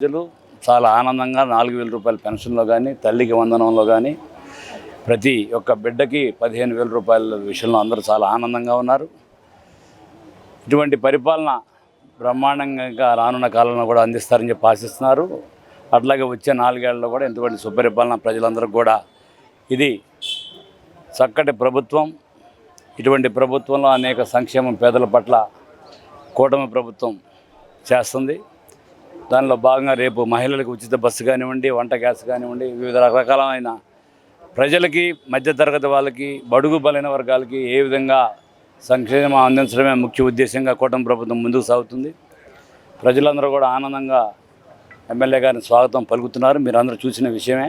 ప్రజలు చాలా ఆనందంగా నాలుగు వేల రూపాయల పెన్షన్లో కానీ తల్లికి వందనంలో కానీ ప్రతి ఒక్క బిడ్డకి పదిహేను వేల రూపాయల విషయంలో అందరూ చాలా ఆనందంగా ఉన్నారు. ఇటువంటి పరిపాలన బ్రహ్మాండంగా రానున్న కాలంలో కూడా అందిస్తారని చెప్పి ఆశిస్తున్నారు. అట్లాగే వచ్చే నాలుగేళ్ళలో కూడా ఇటువంటి సుపరిపాలన ప్రజలందరూ కూడా ఇది చక్కటి ప్రభుత్వం. ఇటువంటి ప్రభుత్వంలో అనేక సంక్షేమం పేదల పట్ల కూటమి ప్రభుత్వం చేస్తుంది. దానిలో భాగంగా రేపు మహిళలకు ఉచిత బస్సు కానివ్వండి వంట గ్యాస్ కానివ్వండి వివిధ రకరకాలైన ప్రజలకి మధ్యతరగతి వాళ్ళకి బడుగు బలైన వర్గాలకి ఏ విధంగా సంక్షేమం అందించడమే ముఖ్య ఉద్దేశంగా కూటమి ప్రభుత్వం ముందుకు సాగుతుంది. ప్రజలందరూ కూడా ఆనందంగా ఎమ్మెల్యే గారిని స్వాగతం పలుకుతున్నారు. మీరు అందరూ చూసిన విషయమే.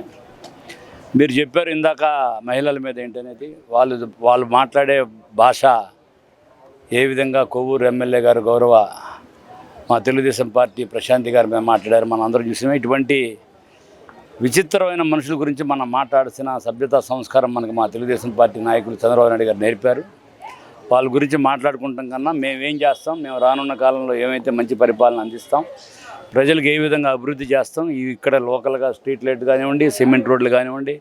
మీరు చెప్పారు ఇందాక మహిళల మీద ఏంటనేది వాళ్ళు వాళ్ళు మాట్లాడే భాష ఏ విధంగా కొవ్వూరు ఎమ్మెల్యే గారు గౌరవ మా తెలుగుదేశం పార్టీ ప్రశాంతి గారు మేము మాట్లాడారు. మనం అందరం చూసినాం. ఇటువంటి విచిత్రమైన మనుషుల గురించి మనం మాట్లాడాల్సిన సభ్యతా సంస్కారం మనకు మా తెలుగుదేశం పార్టీ నాయకులు చంద్రబాబు నాయుడు గారు నేర్పారు. వాళ్ళ గురించి మాట్లాడుకుంటాం కన్నా మేమేం చేస్తాం? మేము రానున్న కాలంలో ఏమైతే మంచి పరిపాలన అందిస్తాం? ప్రజలకు ఏ విధంగా అభివృద్ధి చేస్తాం? ఇవి ఇక్కడ లోకల్గా స్ట్రీట్ లైట్ కానివ్వండి సిమెంట్ రోడ్లు కానివ్వండి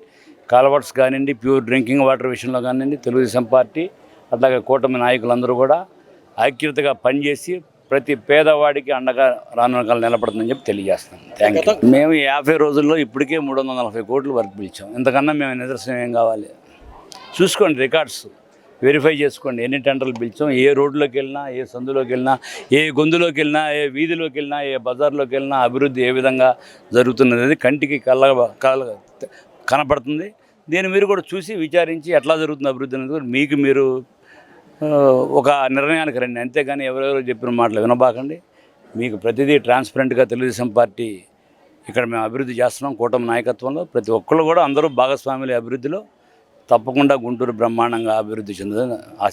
కాలవర్స్ కానివ్వండి ప్యూర్ డ్రింకింగ్ వాటర్ విషయంలో కానివ్వండి తెలుగుదేశం పార్టీ అట్లాగే కూటమి నాయకులందరూ కూడా ఐక్యతగా పనిచేసి ప్రతి పేదవాడికి అండగా రానున్న కాలం నిలబడుతుందని చెప్పి తెలియజేస్తాం థ్యాంక్ యూ మేము యాభై రోజుల్లో ఇప్పటికే మూడు వందల నలభై కోట్లు వర్క్ పిలిచాం. ఇంతకన్నా మేము నిదర్శనం ఏం కావాలి? చూసుకోండి రికార్డ్స్. వెరిఫై చేసుకోండి ఎన్ని టెండర్లు పిలిచాం ఏ రోడ్లోకి వెళ్ళినా ఏ సందులోకి వెళ్ళినా ఏ గొంతులోకి వెళ్ళినా ఏ వీధిలోకి వెళ్ళినా ఏ బజార్లోకి వెళ్ళినా అభివృద్ధి ఏ విధంగా జరుగుతున్నది అనేది కంటికి కళ్ళ కళ్ళ కనపడుతుంది. దీన్ని మీరు కూడా చూసి విచారించి ఎట్లా జరుగుతుంది అభివృద్ధి అనేది కూడా మీకు మీరు ఒక నిర్ణయానికి రండి. అంతేగాని ఎవరెవరో చెప్పిన మాటలు వినబాకండి. మీకు ప్రతిదీ ట్రాన్స్పరెంట్గా తెలుగుదేశం పార్టీ ఇక్కడ మేము అభివృద్ధి చేస్తున్నాం కూటమి నాయకత్వంలో. ప్రతి ఒక్కళ్ళు కూడా అందరూ భాగస్వాములు అభివృద్ధిలో. తప్పకుండా గుంటూరు బ్రహ్మాండంగా అభివృద్ధి చెందని ఆశ